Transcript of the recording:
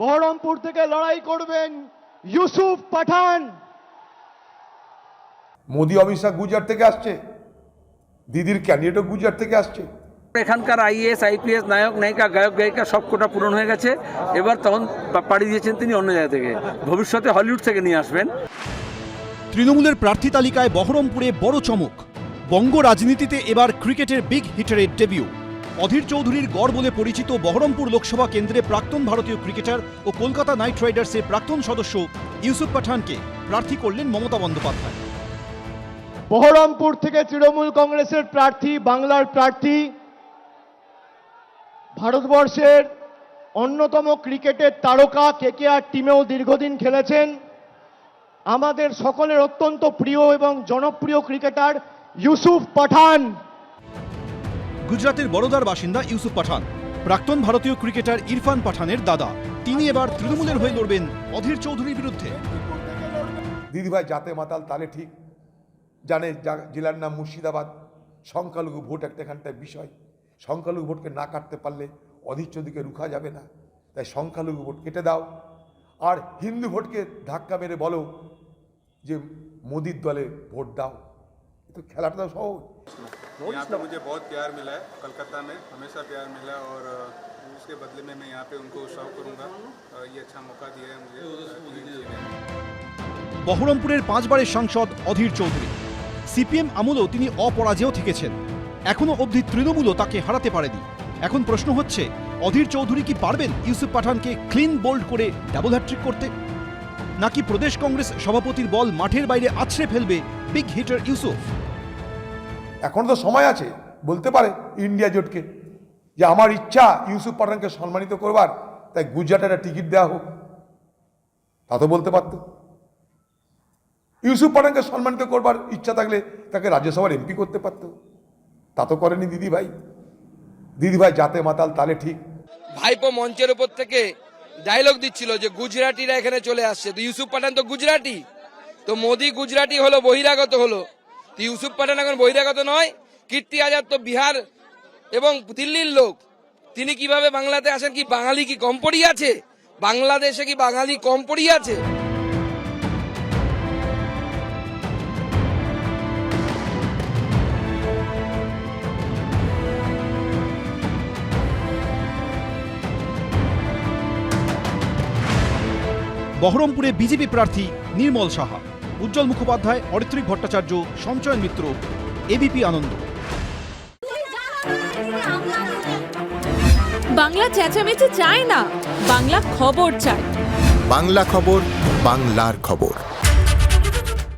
বহরমপুর থেকে লড়াই করবেন ইউসুফ পাঠান। মোদি অমিত শাহ গুজরাট থেকে আসছে। দিদির ক্যান্ডিডেটও গুজরাট থেকে আসছে। এখানকার আইএস আইপিএস নায়ক নায়িকা গায়ক গায়িকা সব কোটা পূরণ হয়ে গেছে। এবার তখন পাড়ি দিয়েছেন তিনি অন্য জায়গা থেকে। ভবিষ্যতে হলিউড থেকে নিয়ে আসবেন। তৃণমূলের প্রার্থী তালিকায় বহরমপুরে বড় চমক। বঙ্গ রাজনীতিতে এবার ক্রিকেটের বিগ হিটারের ডেবিউ অধীর চৌধুরীর গড় বলে পরিচিত বহরমপুর লোকসভা কেন্দ্রে প্রাক্তন ভারতীয় ক্রিকেটার ও কলকাতা নাইট রাইডার্সের প্রাক্তন সদস্য ইউসুফ পাঠানকে প্রার্থী করলেন মমতা বন্দ্যোপাধ্যায়। বহরমপুর থেকে তৃণমূল কংগ্রেসের প্রার্থী, বাংলার প্রার্থী, ভারতবর্ষের অন্যতম ক্রিকেটের তারকা কেকেআর টিমেও দীর্ঘদিন খেলেছেন। আমাদের সকলের অত্যন্ত প্রিয় এবং জনপ্রিয় ক্রিকেটার ইউসুফ পাঠান। গুজরাতের বড়োদার বাসিন্দা ইউসুফ পাঠান। প্রাক্তন ভারতীয় ক্রিকেটার ইরফান পাঠানের দাদা। তিনি এবার তৃণমূলের হয়ে লড়বেন অধীর চৌধুরীর বিরুদ্ধে। দিদিভাই জাতে মাতাল, তালে ঠিক। জানে জেলার নাম মুর্শিদাবাদ। সংখ্যালঘু ভোট একটা এখানটায় বিষয়। সংখ্যালঘু ভোটকে না কাটতে পারলে অধীর চৌধুরীকে রুখা যাবে না। তাই সংখ্যালঘু ভোট কেটে দাও। আর হিন্দু ভোটকে ধাক্কা মেরে বলো যে মোদির দলে ভোট দাও। তো খেলাটা সহজ। यहाँ पे मुझे बहुत प्यार मिला है कलकत्ता में हमेशा प्यार मिला और अ, उसके बदले में मैं यहाँ पे उनको उत्साह करूँगा अ, ये अच्छा मौका दिया है मुझे TMC ने। বহরমপুরের পাঁচবারের সাংসদ অধীর চৌধুরী সিপিএম আমলেও তিনি অপরাজেয় থেকেছেন এখনো অবধি তৃণমূলও তাকে হারাতে পারেনি এখন প্রশ্ন হচ্ছে অধীর চৌধুরী কি পারবেন ইউসুফ পাঠানকে ক্লিন বোল্ড করে ডাবল হ্যাট্রিক করতে নাকি প্রদেশ কংগ্রেস সভাপতির বল মাঠের বাইরে আছড়ে ফেলবে বিগ হিটার ইউসুফ এখন তো সময় আছে, বলতে পারে ইন্ডিয়া জোটকে, যে আমার ইচ্ছা ইউসুফ পাঠানকে সম্মানিত করবার, তাই গুজরাটের একটা টিকিট দেওয়া হোক। তা তো বলতে পারতো। ইউসুফ পাঠানকে সম্মানিত করবার ইচ্ছা থাকলে তাকে রাজ্যসভার এমপি করতে পারতো। তা তো করেনি দিদিভাই। দিদিভাই জাতে মাতাল, তালে ঠিক। ভাইপো মঞ্চের উপর থেকে ডায়লগ দিচ্ছিল যে গুজরাটিরা এখানে চলে আসছে। তো ইউসুফ পাঠান তো গুজরাটি? তো মোদি গুজরাটি হলো, বহিরাগত হলো। ইউসুফ পাঠান এখন বহিরাগত নয় কীর্তি আজাদ তো বিহার এবং দিল্লির লোক তিনি কীভাবে বাংলাতে আসেন কি বাঙালি কি কম আছে বাংলাদেশে কি বাঙালি কম আছে বহরমপুরে বিজেপি প্রার্থী নির্মল সাহা। উজ্জ্বল মুখোপাধ্যায় অরিত্রিক ভট্টাচার্য সঞ্চয়ন মিত্র এবিপি আনন্দ। বাংলা চেঁচামেচি চায় না বাংলা খবর চায়। বাংলা খবর বাংলার খবর।